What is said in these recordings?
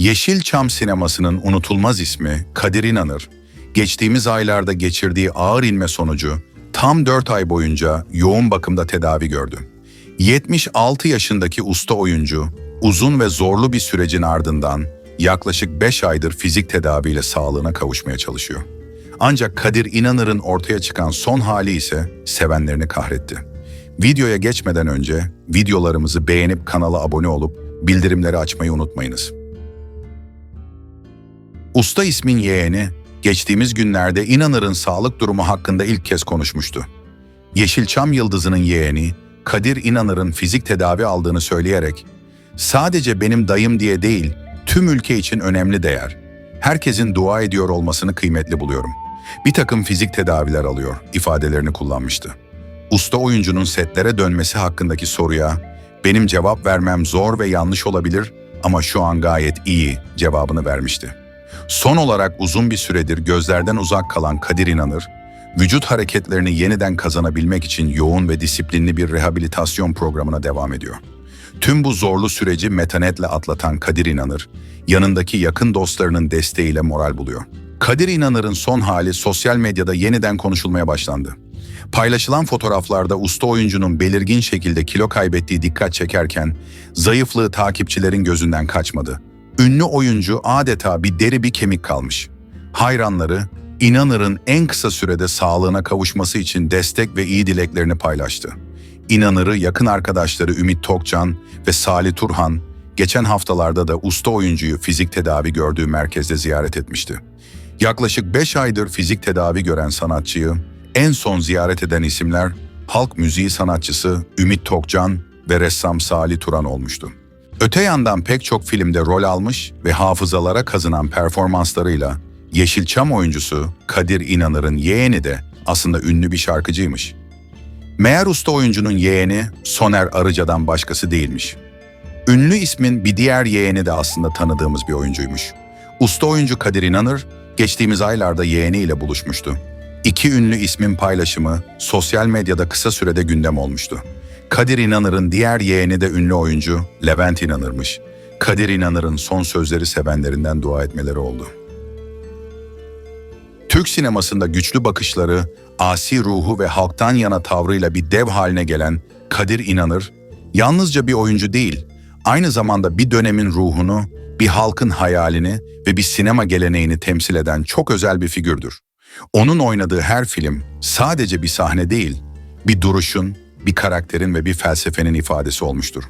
Yeşilçam sinemasının unutulmaz ismi Kadir İnanır, geçtiğimiz aylarda geçirdiği ağır inme sonucu tam 4 ay boyunca yoğun bakımda tedavi gördü. 76 yaşındaki usta oyuncu, uzun ve zorlu bir sürecin ardından yaklaşık 5 aydır fizik tedaviyle sağlığına kavuşmaya çalışıyor. Ancak Kadir İnanır'ın ortaya çıkan son hali ise sevenlerini kahretti. Videoya geçmeden önce videolarımızı beğenip kanala abone olup bildirimleri açmayı unutmayınız. Usta ismin yeğeni, geçtiğimiz günlerde İnanır'ın sağlık durumu hakkında ilk kez konuşmuştu. Yeşilçam Yıldızı'nın yeğeni, Kadir İnanır'ın fizik tedavi aldığını söyleyerek, sadece benim dayım diye değil, tüm ülke için önemli değer. Herkesin dua ediyor olmasını kıymetli buluyorum. Bir takım fizik tedaviler alıyor, ifadelerini kullanmıştı. Usta oyuncunun setlere dönmesi hakkındaki soruya, benim cevap vermem zor ve yanlış olabilir ama şu an gayet iyi cevabını vermişti. Son olarak uzun bir süredir gözlerden uzak kalan Kadir İnanır, vücut hareketlerini yeniden kazanabilmek için yoğun ve disiplinli bir rehabilitasyon programına devam ediyor. Tüm bu zorlu süreci metanetle atlatan Kadir İnanır, yanındaki yakın dostlarının desteğiyle moral buluyor. Kadir İnanır'ın son hali sosyal medyada yeniden konuşulmaya başlandı. Paylaşılan fotoğraflarda usta oyuncunun belirgin şekilde kilo kaybettiği dikkat çekerken, zayıflığı takipçilerin gözünden kaçmadı. Ünlü oyuncu adeta bir deri bir kemik kalmış. Hayranları, İnanır'ın en kısa sürede sağlığına kavuşması için destek ve iyi dileklerini paylaştı. İnanır'ı yakın arkadaşları Ümit Tokcan ve Salih Turhan, geçen haftalarda da usta oyuncuyu fizik tedavi gördüğü merkezde ziyaret etmişti. Yaklaşık 5 aydır fizik tedavi gören sanatçıyı en son ziyaret eden isimler halk müziği sanatçısı Ümit Tokcan ve ressam Salih Turan olmuştu. Öte yandan pek çok filmde rol almış ve hafızalara kazınan performanslarıyla Yeşilçam oyuncusu Kadir İnanır'ın yeğeni de aslında ünlü bir şarkıcıymış. Meğer usta oyuncunun yeğeni Soner Arıca'dan başkası değilmiş. Ünlü ismin bir diğer yeğeni de aslında tanıdığımız bir oyuncuymuş. Usta oyuncu Kadir İnanır geçtiğimiz aylarda yeğeniyle buluşmuştu. İki ünlü ismin paylaşımı sosyal medyada kısa sürede gündem olmuştu. Kadir İnanır'ın diğer yeğeni de ünlü oyuncu Levent İnanır'mış. Kadir İnanır'ın son sözleri sevenlerinden dua etmeleri oldu. Türk sinemasında güçlü bakışları, asi ruhu ve halktan yana tavrıyla bir dev haline gelen Kadir İnanır, yalnızca bir oyuncu değil, aynı zamanda bir dönemin ruhunu, bir halkın hayalini ve bir sinema geleneğini temsil eden çok özel bir figürdür. Onun oynadığı her film sadece bir sahne değil, bir duruşun, bir karakterin ve bir felsefenin ifadesi olmuştur.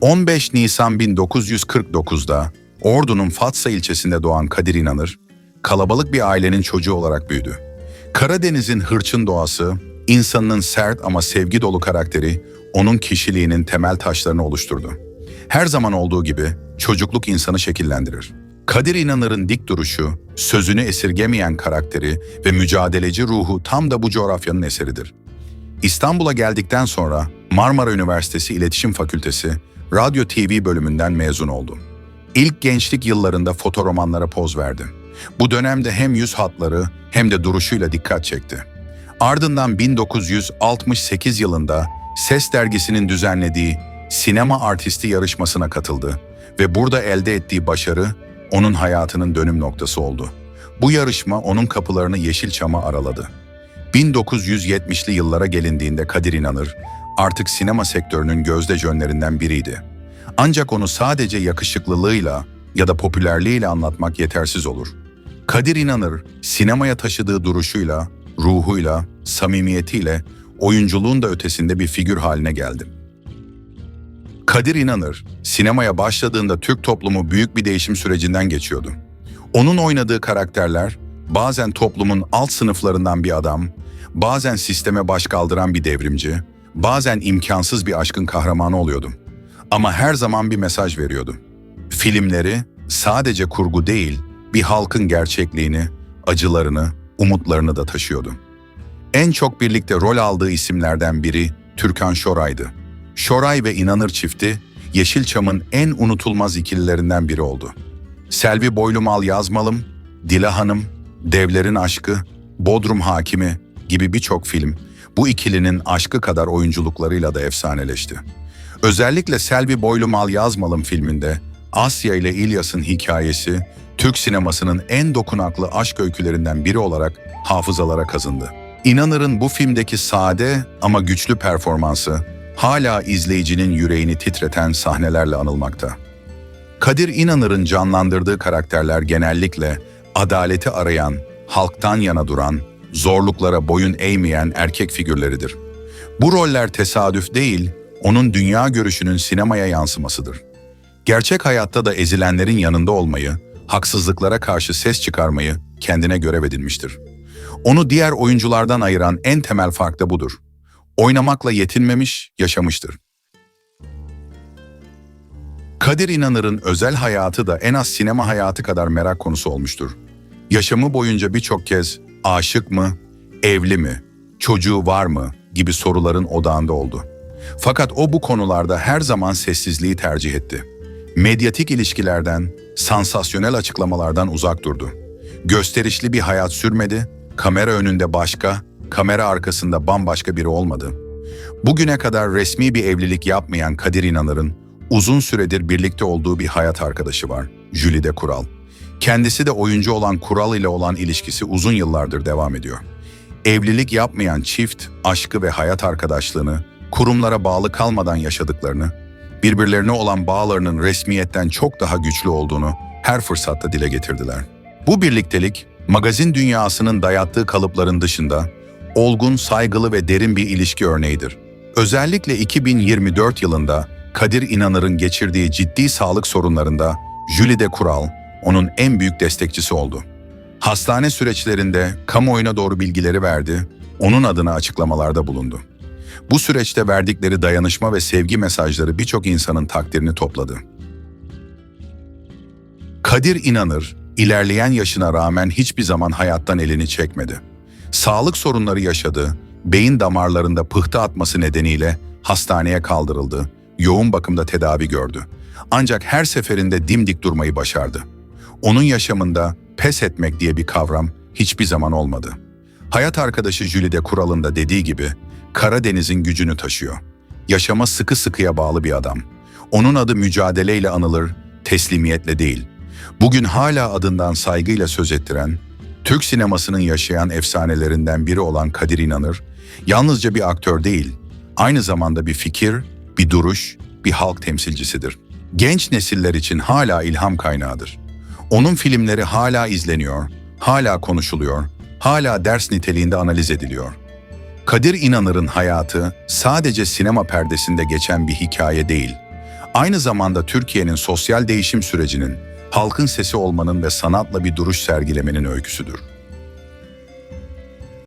15 Nisan 1949'da Ordu'nun Fatsa ilçesinde doğan Kadir İnanır, kalabalık bir ailenin çocuğu olarak büyüdü. Karadeniz'in hırçın doğası, insanının sert ama sevgi dolu karakteri onun kişiliğinin temel taşlarını oluşturdu. Her zaman olduğu gibi çocukluk insanı şekillendirir. Kadir İnanır'ın dik duruşu, sözünü esirgemeyen karakteri ve mücadeleci ruhu tam da bu coğrafyanın eseridir. İstanbul'a geldikten sonra Marmara Üniversitesi İletişim Fakültesi Radyo TV bölümünden mezun oldu. İlk gençlik yıllarında fotoromanlara poz verdi. Bu dönemde hem yüz hatları hem de duruşuyla dikkat çekti. Ardından 1968 yılında Ses dergisinin düzenlediği sinema artisti yarışmasına katıldı ve burada elde ettiği başarı onun hayatının dönüm noktası oldu. Bu yarışma onun kapılarını Yeşilçam'a araladı. 1970'li yıllara gelindiğinde Kadir İnanır artık sinema sektörünün gözde jönlerinden biriydi. Ancak onu sadece yakışıklılığıyla ya da popülerliğiyle anlatmak yetersiz olur. Kadir İnanır sinemaya taşıdığı duruşuyla, ruhuyla, samimiyetiyle oyunculuğun da ötesinde bir figür haline geldi. Kadir İnanır, sinemaya başladığında Türk toplumu büyük bir değişim sürecinden geçiyordu. Onun oynadığı karakterler bazen toplumun alt sınıflarından bir adam, bazen sisteme baş kaldıran bir devrimci, bazen imkansız bir aşkın kahramanı oluyordu. Ama her zaman bir mesaj veriyordu. Filmleri sadece kurgu değil, bir halkın gerçekliğini, acılarını, umutlarını da taşıyordu. En çok birlikte rol aldığı isimlerden biri Türkan Şoray'dı. Şoray ve İnanır çifti, Yeşilçam'ın en unutulmaz ikililerinden biri oldu. Selvi Boylumal Yazmalım, Dila Hanım, Devlerin Aşkı, Bodrum Hakimi gibi birçok film bu ikilinin aşkı kadar oyunculuklarıyla da efsaneleşti. Özellikle Selvi Boylumal Yazmalım filminde Asya ile İlyas'ın hikayesi, Türk sinemasının en dokunaklı aşk öykülerinden biri olarak hafızalara kazındı. İnanır'ın bu filmdeki sade ama güçlü performansı hala izleyicinin yüreğini titreten sahnelerle anılmakta. Kadir İnanır'ın canlandırdığı karakterler genellikle adaleti arayan, halktan yana duran, zorluklara boyun eğmeyen erkek figürleridir. Bu roller tesadüf değil, onun dünya görüşünün sinemaya yansımasıdır. Gerçek hayatta da ezilenlerin yanında olmayı, haksızlıklara karşı ses çıkarmayı kendine görev edinmiştir. Onu diğer oyunculardan ayıran en temel fark da budur. Oynamakla yetinmemiş, yaşamıştır. Kadir İnanır'ın özel hayatı da en az sinema hayatı kadar merak konusu olmuştur. Yaşamı boyunca birçok kez aşık mı, evli mi, çocuğu var mı gibi soruların odağında oldu. Fakat o bu konularda her zaman sessizliği tercih etti. Medyatik ilişkilerden, sansasyonel açıklamalardan uzak durdu. Gösterişli bir hayat sürmedi, kamera önünde başka, kamera arkasında bambaşka biri olmadı. Bugüne kadar resmi bir evlilik yapmayan Kadir İnanır'ın uzun süredir birlikte olduğu bir hayat arkadaşı var, Jülide Kural. Kendisi de oyuncu olan Kural ile olan ilişkisi uzun yıllardır devam ediyor. Evlilik yapmayan çift, aşkı ve hayat arkadaşlığını, kurumlara bağlı kalmadan yaşadıklarını, birbirlerine olan bağlarının resmiyetten çok daha güçlü olduğunu her fırsatta dile getirdiler. Bu birliktelik, magazin dünyasının dayattığı kalıpların dışında, olgun, saygılı ve derin bir ilişki örneğidir. Özellikle 2024 yılında Kadir İnanır'ın geçirdiği ciddi sağlık sorunlarında Jülide Kural onun en büyük destekçisi oldu. Hastane süreçlerinde kamuoyuna doğru bilgileri verdi, onun adına açıklamalarda bulundu. Bu süreçte verdikleri dayanışma ve sevgi mesajları birçok insanın takdirini topladı. Kadir İnanır, ilerleyen yaşına rağmen hiçbir zaman hayattan elini çekmedi. Sağlık sorunları yaşadı, beyin damarlarında pıhtı atması nedeniyle hastaneye kaldırıldı, yoğun bakımda tedavi gördü. Ancak her seferinde dimdik durmayı başardı. Onun yaşamında pes etmek diye bir kavram hiçbir zaman olmadı. Hayat arkadaşı Jülide Kural'ın da dediği gibi Karadeniz'in gücünü taşıyor. Yaşama sıkı sıkıya bağlı bir adam. Onun adı mücadeleyle anılır, teslimiyetle değil. Bugün hala adından saygıyla söz ettiren, Türk sinemasının yaşayan efsanelerinden biri olan Kadir İnanır, yalnızca bir aktör değil, aynı zamanda bir fikir, bir duruş, bir halk temsilcisidir. Genç nesiller için hala ilham kaynağıdır. Onun filmleri hala izleniyor, hala konuşuluyor, hala ders niteliğinde analiz ediliyor. Kadir İnanır'ın hayatı sadece sinema perdesinde geçen bir hikaye değil. Aynı zamanda Türkiye'nin sosyal değişim sürecinin, halkın sesi olmanın ve sanatla bir duruş sergilemenin öyküsüdür.